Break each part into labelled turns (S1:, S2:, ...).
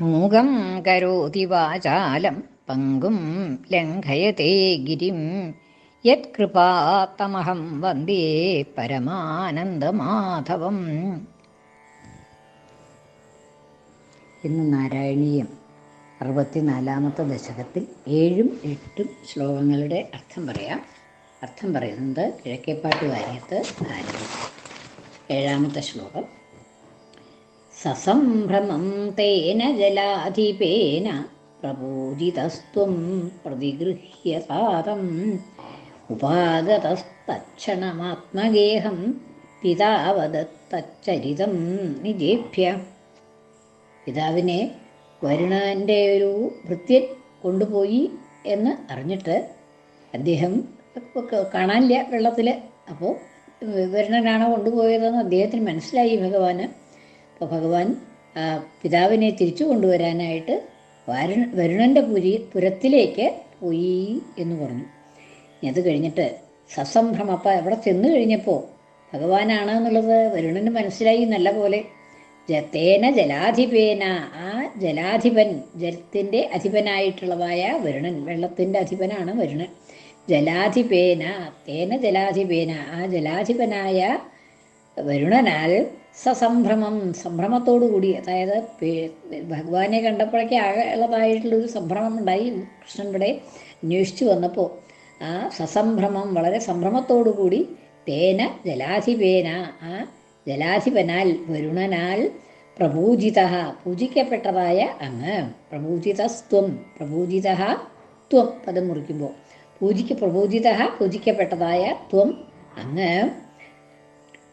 S1: മൂകം കരോതി വാചാലം പങ്കും ലംഘയത്തെ ഗിരിം. യത്കൃപാത്തമഹം വന്ദേ പരമാനന്ദമാധവം. ഇന്ന് നാരായണീയം അറുപത്തിനാലാമത്തെ ദശകത്തിൽ ഏഴും എട്ടും ശ്ലോകങ്ങളുടെ അർത്ഥം പറയാം. അർത്ഥം പറയുന്നത് കിഴക്കേപ്പാട്ട് വാര്യത്ത് ആരംഭിക്കും. ഏഴാമത്തെ ശ്ലോകം. സസംഭ്രമം തേന ജലാധിപേന പ്രപൂജിതസ്ത്വം പ്രതിഗൃഹ്യ സാരം ഉപാഗതസ്തക്ഷണമാത്മഗേഹം പിതാവദത്തച്ചരിതം നിജേഭ്യ. പിതാവിനെ വരുണന്റെ ഒരു ഭൃത്യൻ കൊണ്ടുപോയി എന്ന് അറിഞ്ഞിട്ട് അദ്ദേഹം കാണാനില്ല വെള്ളത്തിൽ അപ്പോൾ വരുണനാണ് കൊണ്ടുപോയതെന്ന് അദ്ദേഹത്തിന് മനസ്സിലായി ഭഗവാന്. ഭഗവാൻ പിതാവിനെ തിരിച്ചു കൊണ്ടുവരാനായിട്ട് വരുണ വരുണന്റെ പുരി പുരത്തിലേക്ക് പോയി എന്ന് പറഞ്ഞു. അത് കഴിഞ്ഞിട്ട് സസംഭ്രമം. അപ്പം അവിടെ ചെന്ന് കഴിഞ്ഞപ്പോൾ ഭഗവാനാണ് എന്നുള്ളത് വരുണന് മനസ്സിലായി നല്ല പോലെ. ജത്തേന ജലാധിപേന ആ ജലാധിപൻ ജലത്തിന്റെ അധിപനായിട്ടുള്ളതായ വരുണൻ വെള്ളത്തിന്റെ അധിപനാണ് വരുണൻ. ജലാധിപേന തേന ജലാധിപേന ആ ജലാധിപനായ വരുണനാൽ സസംഭ്രമം സംഭ്രമത്തോടുകൂടി. അതായത് ഭഗവാനെ കണ്ടപ്പോഴേക്ക് ആകെ ഉള്ളതായിട്ടുള്ളൊരു സംഭ്രമം ഉണ്ടായി കൃഷ്ണൻ ഇവിടെ അന്വേഷിച്ചു വന്നപ്പോൾ ആ സസംഭ്രമം വളരെ സംഭ്രമത്തോടുകൂടി തേന ജലാധിപേന ആ ജലാധിപനാൽ വരുണനാൽ പ്രപൂജിത പൂജിക്കപ്പെട്ടതായ അങ്ങ് പ്രപൂജിതസ്ത്വം പ്രപൂജിത ത്വം പദം മുറിക്കുമ്പോൾ പൂജിക്ക പ്രപൂജിത പൂജിക്കപ്പെട്ടതായ ത്വം അങ്ങ്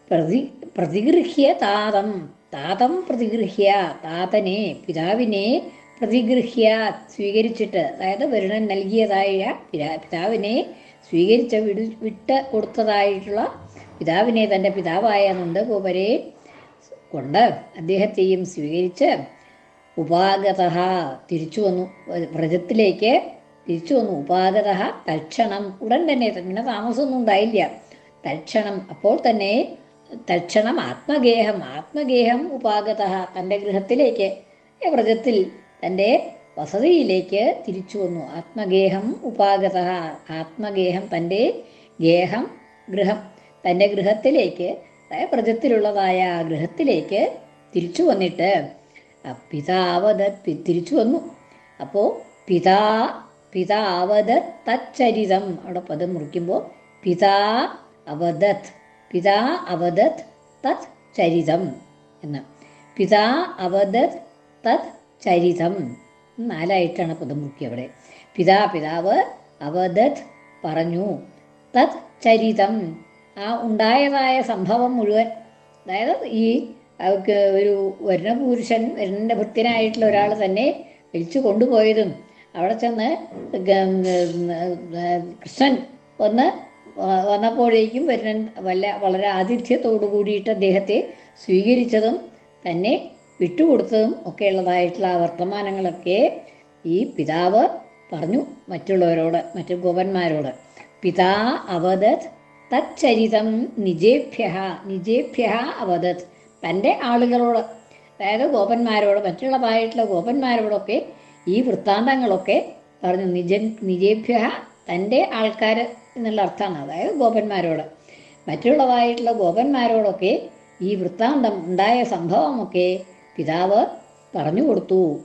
S1: പ്രതി പ്രതിഗൃഹ്യ താതം. താതം പ്രതിഗൃഹ്യ. താതനെ പിതാവിനെ പ്രതിഗൃഹ്യ സ്വീകരിച്ചിട്ട് അതായത് വരുണൻ നൽകിയതായ പിതാവിനെ സ്വീകരിച്ച വിടു വിട്ട് കൊടുത്തതായിട്ടുള്ള പിതാവിനെ തന്റെ പിതാവായ നന്ദഗോപരെ കൊണ്ട് അദ്ദേഹത്തെയും സ്വീകരിച്ച് ഉപാഗത തിരിച്ചു വന്നു. വ്രജത്തിലേക്ക് തിരിച്ചു വന്നു. ഉപാഗത തൽക്ഷണം. ഉടൻ തന്നെ ഇങ്ങനെ താമസമൊന്നും ഉണ്ടായില്ല. തൽക്ഷണം അപ്പോൾ തന്നെ തൽക്ഷണം ആത്മഗേഹം ആത്മഗേഹം ഉപാഗത തന്റെ ഗൃഹത്തിലേക്ക്. വ്രജത്തിൽ തന്റെ വസതിയിലേക്ക് തിരിച്ചു വന്നു. ആത്മഗേഹം ഉപാഗത ആത്മഗേഹം തന്റെ ഗേഹം ഗൃഹം തന്റെ ഗൃഹത്തിലേക്ക് വ്രജത്തിലുള്ളതായ ഗൃഹത്തിലേക്ക് തിരിച്ചു വന്നിട്ട് പിതാവത് തിരിച്ചു വന്നു. അപ്പോൾ പിതാ പിതാവത് തച്ചരിതം അവിടെ പദം മുറിക്കുമ്പോൾ പിതാ അവദത് പിതാ അവദത് തത് ചരിതം എന്ന്. പിതാ അവദത് തത് ചരിതം. നാലായിട്ടാണ് പദം മുക്കി അവിടെ. പിതാ പിതാവ് അവദത് പറഞ്ഞു. തത് ചരിതം. ആ ഉണ്ടായതായ സംഭവം മുഴുവൻ അതായത് ഈ ഒരു വരുണപുരുഷൻ വരുണന്റെ ഭൃത്യനായിട്ടുള്ള ഒരാൾ തന്നെ വിളിച്ചു കൊണ്ടുപോയതും അവിടെ ചെന്ന് കൃഷ്ണൻ ഒന്ന് വന്നപ്പോഴേക്കും വരുണൻ വല്ല വളരെ ആതിഥ്യത്തോടു കൂടിയിട്ട് അദ്ദേഹത്തെ സ്വീകരിച്ചതും തന്നെ വിട്ടുകൊടുത്തതും ഒക്കെ ഉള്ളതായിട്ടുള്ള ആ വർത്തമാനങ്ങളൊക്കെ ഈ പിതാവ് പറഞ്ഞു മറ്റുള്ളവരോട് മറ്റു ഗോപന്മാരോട്. പിതാ അവദത് തച്ചരിതം നിജേഭ്യ നിജേഭ്യ അവദത് തന്റെ ആളുകളോട് അതായത് ഗോപന്മാരോട് മറ്റുള്ളതായിട്ടുള്ള ഗോപന്മാരോടൊക്കെ ഈ വൃത്താന്തങ്ങളൊക്കെ പറഞ്ഞു നിജ നിജേഭ്യ തന്റെ ആൾക്കാർ എന്നുള്ള അർത്ഥമാണ്. അതായത് ഗോപന്മാരോട്. മറ്റുള്ളവായിട്ടുള്ള ഗോപന്മാരോടൊക്കെ ഈ വൃത്താന്തം ഉണ്ടായ സംഭവമൊക്കെ പിതാവ് പറഞ്ഞു കൊടുത്തു.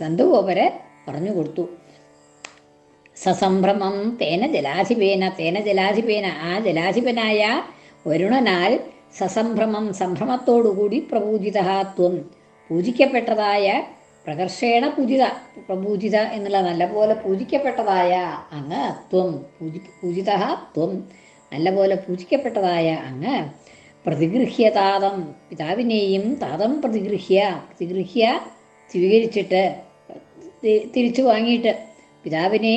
S1: തന്തുഗോപരെ പറഞ്ഞു കൊടുത്തു. സസംഭ്രമം തേന ജലാധിപേന തേന ജലാധിപേന ആ ജലാധിപനായ വരുണനാൽ സസംഭ്രമം സംഭ്രമത്തോടുകൂടി പ്രപൂജിത ത്വം പൂജിക്കപ്പെട്ടതായ പ്രകർഷേണ പൂജിത പ്രപൂജിത എന്നുള്ള നല്ലപോലെ പൂജിക്കപ്പെട്ടതായ അങ്ങ് ത്വം പൂജി പൂജിത ത്വം. നല്ലപോലെ പൂജിക്കപ്പെട്ടതായ അങ്ങ് പ്രതിഗൃഹ്യ താതം പിതാവിനെയും താതം പ്രതിഗൃഹ്യ പ്രതിഗൃഹ്യ സ്വീകരിച്ചിട്ട് തിരിച്ചു വാങ്ങിയിട്ട് പിതാവിനെ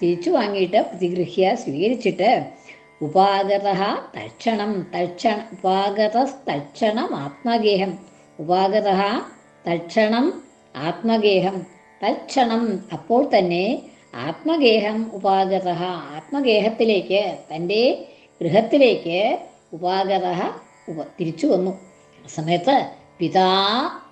S1: തിരിച്ചു വാങ്ങിയിട്ട് പ്രതിഗൃഹ്യ സ്വീകരിച്ചിട്ട് ഉപാഗത തക്ഷണം തക്ഷണ ഉപാഗത തക്ഷണം ആത്മഗേഹം ഉപാഗത തക്ഷണം ആത്മഗേഹം തൽക്ഷണം അപ്പോൾ തന്നെ ആത്മഗേഹം ഉപാഗത. ആത്മഗേഹത്തിലേക്ക് തന്റെ ഗൃഹത്തിലേക്ക് ഉപാഗത ഉപ തിരിച്ചു വന്നു. ആ സമയത്ത് പിതാ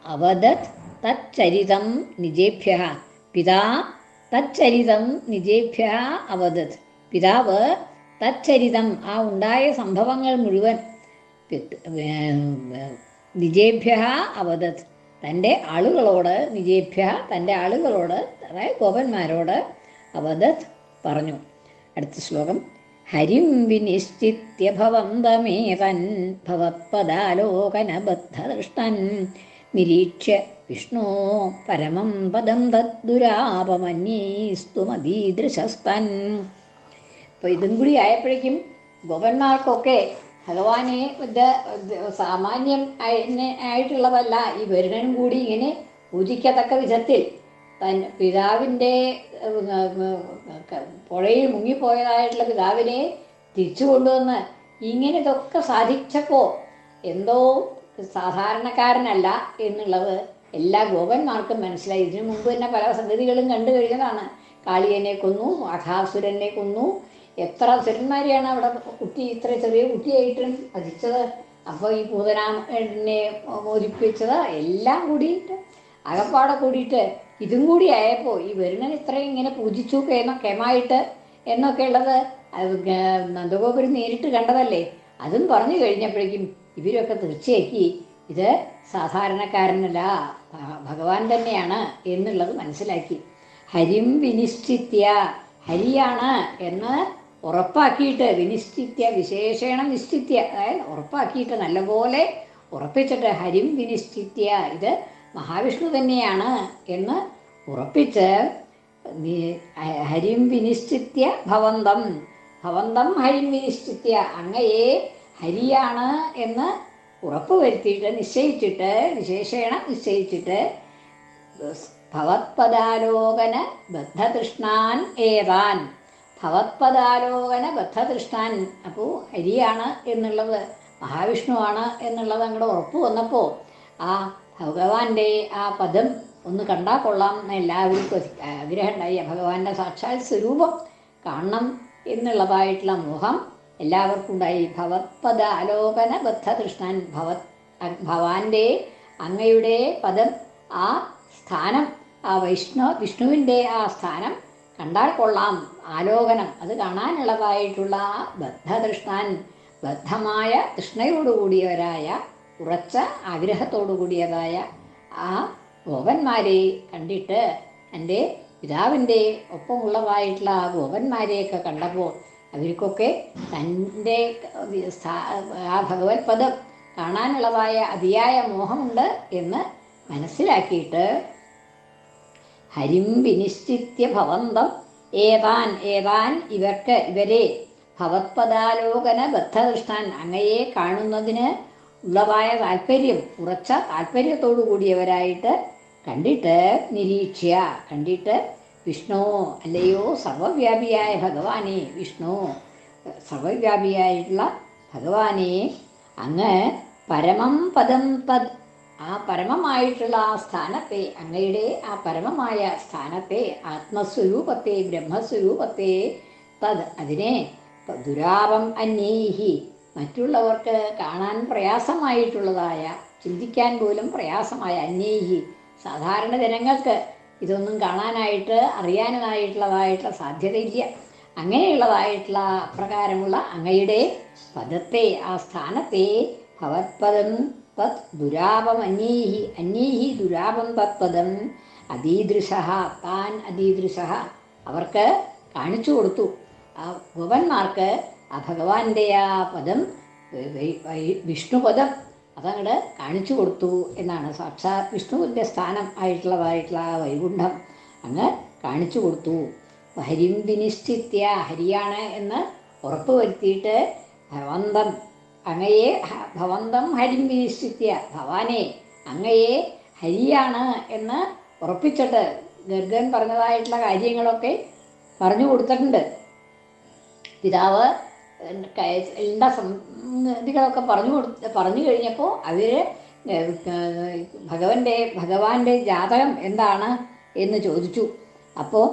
S1: അവദത് തച്ചരിതം നിജേഭ്യ. പിതാ തച്ചരിതം നിജേഭ്യ അവദത്. പിതാവ് തച്ചരിതം ആ ഉണ്ടായ സംഭവങ്ങൾ മുഴുവൻ നിജേഭ്യ അവദത്. തന്റെ ആളുകളോട് നിജേഭ്യ തന്റെ ആളുകളോട് അതായത് ഗോപന്മാരോട് അവദത് പറഞ്ഞു. അടുത്ത ശ്ലോകം. ഹരിം വിനിശ്ചിത്യ ഭവന്തമേതൻ ഭവത്പദാലോകനബദ്ധദൃഷ്ടൻ നിരീക്ഷ്യ വിഷ്ണു പരമം പദം തദ്ദുരാപമന്യേസ്തുമതീദൃശസ്തൻ അപ്പോൾ ഇതും കൂടി ആയപ്പോഴേക്കും ഗോപന്മാർക്കൊക്കെ ഭഗവാനെ സാമാന്യം ആയി- ആയിട്ടുള്ളതല്ല. ഈ വരുണനും കൂടി ഇങ്ങനെ പൂജിക്കത്തക്ക വിധത്തിൽ തൻ പിതാവിന്റെ പുഴയിൽ മുങ്ങിപ്പോയതായിട്ടുള്ള പിതാവിനെ തിരിച്ചു കൊണ്ടുവന്ന് ഇങ്ങനെ ഇതൊക്കെ സാധിച്ചപ്പോൾ എന്തോ സാധാരണക്കാരനല്ല എന്നുള്ളത് എല്ലാ ഗോപന്മാർക്കും മനസ്സിലായി. ഇതിനു മുമ്പ് തന്നെ പല സംഗതികളും കണ്ടു കഴിഞ്ഞതാണ്. കാളിയനെ കൊന്നു അഘാസുരനെ കൊന്നു എത്ര സുരന്മാരെയാണ് അവിടെ കുട്ടി ഇത്ര ചെറിയ കുട്ടിയായിട്ടും വധിച്ചത് അപ്പോൾ ഈ പൂതനാമനെ മോചിപ്പിച്ചത് എല്ലാം കൂടിയിട്ട് അകപ്പാടെ കൂടിയിട്ട് ഇതും കൂടി ആയപ്പോൾ ഈ വരുണൻ ഇത്രയും ഇങ്ങനെ പൂജിച്ചു കേന്നോ കേമായിട്ട് എന്നൊക്കെ ഉള്ളത് നന്ദഗോപുരം നേരിട്ട് കണ്ടതല്ലേ? അതും പറഞ്ഞു കഴിഞ്ഞപ്പോഴേക്കും ഇവരൊക്കെ തീർച്ചയാക്കി ഇത് സാധാരണക്കാരനല്ല ഭഗവാൻ തന്നെയാണ് എന്നുള്ളത് മനസ്സിലാക്കി. ഹരിം വിനിശ്ചിത്യ ഹരിയാണ് എന്ന് ഉറപ്പാക്കിയിട്ട് വിനിശ്ചിത്യ വിശേഷണം നിശ്ചിത്യ അതായത് ഉറപ്പാക്കിയിട്ട് നല്ലപോലെ ഉറപ്പിച്ചിട്ട് ഹരിം വിനിശ്ചിത്യ ഇത് മഹാവിഷ്ണു തന്നെയാണ് എന്ന് ഉറപ്പിച്ച് ഹരിം വിനിശ്ചിത്യ ഭവന്തം. ഭവന്തം ഹരിം വിനിശ്ചിത്യ അങ്ങയെ ഹരിയാണ് എന്ന് ഉറപ്പ് വരുത്തിയിട്ട് നിശ്ചയിച്ചിട്ട് വിശേഷേണ നിശ്ചയിച്ചിട്ട് ഭവത്പദാലോകന ബദ്ധതൃഷ്ണാൻ ഏതാൻ. ഭവത്പദാലോകന ബദ്ധതൃഷ്ണാൻ അപ്പോൾ ഹരിയാണ് എന്നുള്ളത് മഹാവിഷ്ണുവാണ് എന്നുള്ളത് അങ്ങോട്ട് ഉറപ്പ് വന്നപ്പോൾ ആ ഭഗവാന്റെ ആ പദം ഒന്ന് കണ്ടാൽ കൊള്ളാം എന്ന് എല്ലാവർക്കും ആഗ്രഹം ഉണ്ടായി ഭഗവാന്റെ സാക്ഷാൽ സ്വരൂപം കാണണം എന്നുള്ളതായിട്ടുള്ള മോഹം എല്ലാവർക്കും ഉണ്ടായി. ഭവത്പദ ആലോകന ബദ്ധതൃഷ്ണൻ ഭവത് ഭവാന്റെ അങ്ങയുടെ പദം ആ സ്ഥാനം ആ വൈഷ്ണവ വിഷ്ണുവിന്റെ ആ സ്ഥാനം കണ്ടാൽ കൊള്ളാം. ആലോകനം. അത് കാണാനുള്ളതായിട്ടുള്ള ആ ബദ്ധതൃഷ്ണാൻ ബദ്ധമായ തൃഷ്ണയോടുകൂടിയവരായ ഉറച്ച ആഗ്രഹത്തോടു കൂടിയതായ ആ ഗോപന്മാരെ കണ്ടിട്ട് എന്റെ പിതാവിന്റെ ഒപ്പമുള്ളതായിട്ടുള്ള ആ ഗോപന്മാരെയൊക്കെ കണ്ടപ്പോൾ അവർക്കൊക്കെ തന്റെ ആ ഭഗവത് പദം കാണാനുള്ളതായ അതിയായ മോഹമുണ്ട് എന്ന് മനസ്സിലാക്കിയിട്ട് ഹരിം വിനിശ്ചിത്യ ഭവന്തം. ഏതാൻ ഏതാൻ ഇവർക്ക് ഇവരെ ഭവത്പദാലോകന ബദ്ധദൃഷ്ടാൻ അങ്ങയെ കാണുന്നതിന് ഉള്ളതായ താല്പര്യം ഉറച്ച താല്പര്യത്തോടു കൂടിയവരായിട്ട് കണ്ടിട്ട് നിരീക്ഷ്യ. കണ്ടിട്ട് വിഷ്ണു അല്ലയോ സർവവ്യാപിയായ ഭഗവാനെ വിഷ്ണു സർവവ്യാപിയായിട്ടുള്ള ഭഗവാനെ അങ്ങ് പരമം പദം തത് ആ പരമമായിട്ടുള്ള ആ സ്ഥാനത്തെ അങ്ങയുടെ ആ പരമമായ സ്ഥാനത്തെ ആത്മസ്വരൂപത്തെ ബ്രഹ്മസ്വരൂപത്തെ തത് അതിനെ ദുരാപം അന്യേഹി. മറ്റുള്ളവർക്ക് കാണാൻ പ്രയാസമായിട്ടുള്ളതായ ചിന്തിക്കാൻ പോലും പ്രയാസമായ അന്യേഹി. സാധാരണ ജനങ്ങൾക്ക് ഇതൊന്നും കാണാനായിട്ട് അറിയാനായിട്ടുള്ളതായിട്ടുള്ള സാധ്യതയില്ല. അങ്ങനെയുള്ളതായിട്ടുള്ള അപ്രകാരമുള്ള അങ്ങയുടെ പദത്തെ ആ സ്ഥാനത്തെ ഭവത്പദം തത് ദുരാപം അന്യേഹി അന്യേഹി ദുരാപം തത്പദം അതീദൃശ താൻ അതീദൃശ അവർക്ക് കാണിച്ചു കൊടുത്തു. ആ ഗോപന്മാർക്ക് ആ ഭഗവാന്റെ ആ പദം വിഷ്ണുപദം അതങ്ങട് കാണിച്ചു കൊടുത്തു എന്നാണ്. സാക്ഷാത് വിഷ്ണുവിന്റെ സ്ഥാനം ആയിട്ടുള്ളതായിട്ടുള്ള ആ വൈകുണ്ഠം അങ്ങ് കാണിച്ചു കൊടുത്തു. ഹരിം വിനിശ്ചിത്യ ഹരിയാണ് എന്ന് ഉറപ്പ് വരുത്തിയിട്ട് ഭവന്തം അങ്ങയെ ഭവന്തം ഹരിം ഭവാനെ അങ്ങയെ ഹരിയാണ് എന്ന് ഉറപ്പിച്ചിട്ട് ഗർഗൻ പറഞ്ഞതായിട്ടുള്ള കാര്യങ്ങളൊക്കെ പറഞ്ഞു കൊടുത്തിട്ടുണ്ട്. പിതാവ് എല്ലാ സംഗതികളൊക്കെ പറഞ്ഞു കൊടുത്ത് പറഞ്ഞു കഴിഞ്ഞപ്പോൾ അവർ ഭഗവന്റെ ഭഗവാന്റെ ജാതകം എന്താണ് എന്ന് ചോദിച്ചു. അപ്പോൾ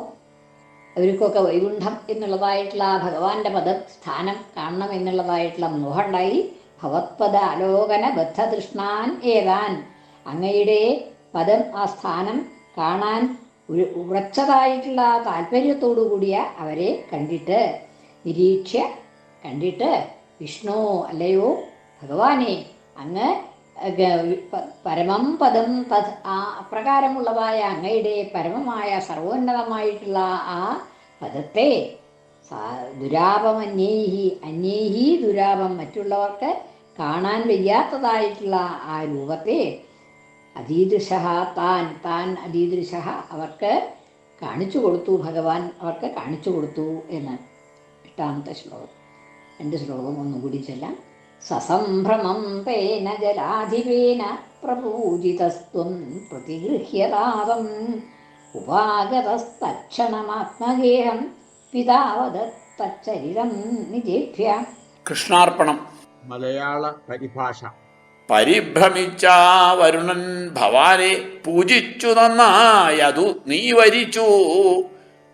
S1: അവർക്കൊക്കെ വൈകുണ്ഠം എന്നുള്ളതായിട്ടുള്ള ആ ഭഗവാന്റെ പദ സ്ഥാനം കാണണം എന്നുള്ളതായിട്ടുള്ള മോഹമുണ്ടായി ഭവത്പദ അലോകന ബദ്ധതൃഷ്ണാൻ ഏതാൻ. അങ്ങയുടെ പദം ആ സ്ഥാനം കാണാൻ ഉറച്ചതായിട്ടുള്ള താല്പര്യത്തോടു കൂടിയ അവരെ കണ്ടിട്ട് നിരീക്ഷ്യ കണ്ടിട്ട് വിഷ്ണു അല്ലയോ ഭഗവാനെ അങ്ങ് പരമം പദം ആ അപ്രകാരമുള്ളതായ അങ്ങയുടെ പരമമായ സർവോന്നതമായിട്ടുള്ള ആ പദത്തെ ദുരാപമന്യേഹി അന്യേഹി ദുരാപം മറ്റുള്ളവർക്ക് കാണാൻ വയ്യാത്തതായിട്ടുള്ള ആ രൂപത്തെ അതീദൃശ താൻ താൻ അതീദൃശ അവർക്ക് കാണിച്ചു കൊടുത്തു ഭഗവാൻ അവർക്ക് കാണിച്ചു കൊടുത്തു എന്ന് എട്ടാമത്തെ ശ്ലോകം. രണ്ട് ശ്ലോകം ഒന്നുകൂടി ചെല്ലാം. സസംഭ്രമം തേന ജലാധിപേന പ്രപൂജിതസ്ത്വം പ്രതിഗൃഹ്യതാതം ഉപാഗതസ്തക്ഷണമാത്മഗേഹം പിതാവതച്ചരിതം നിജേഭ്യ.
S2: കൃഷ്ണാർപ്പണം.
S3: മലയാള പരിഭാഷ.
S2: പരിഭ്രമിച്ച വരുണൻ ഭവാനെ പൂജിച്ചു നന്നായതു നീ വരിച്ചു.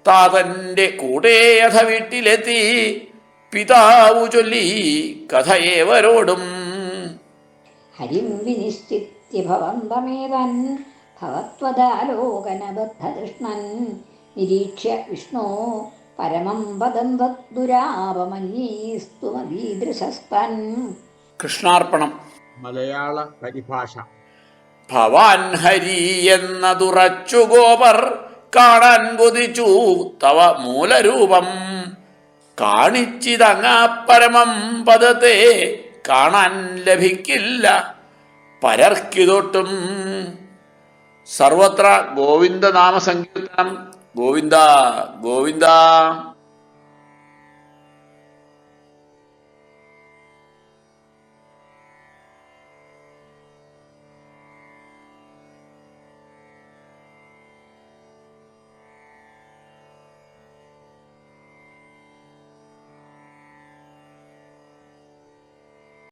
S2: താതന്റെ കൂടെ അഥ വീട്ടിലെത്തി. പിതാവു ചൊല്ലി കഥയേവരോടും
S1: ഹരിം വിനിശ്ചിത്യ ഭവന്തമേതൻ ഭവത്വദാലോകനബദ്ധകൃഷ്ണൻ. നിരീക്ഷ്യ വിഷ്ണോ പരമം പദം തദ്ദുരാപമന്യീസ്തുമീദൃശസ്തൻ
S2: കൃഷ്ണാർപ്പണം.
S3: മലയാള പരിഭാഷ.
S2: ഭവാൻ ഹരി എന്നതുറച്ചു ഗോപർ കാണാൻ കൊതിച്ചു തവ മൂലരൂപം. കാണിച്ചിതങ്ങാ പരമം പദത്തെ കാണാൻ ലഭിക്കില്ല. പരർക്കിതോട്ടും സർവത്ര ഗോവിന്ദ നാമസങ്കീർത്തനം ഗോവിന്ദ ഗോവിന്ദ.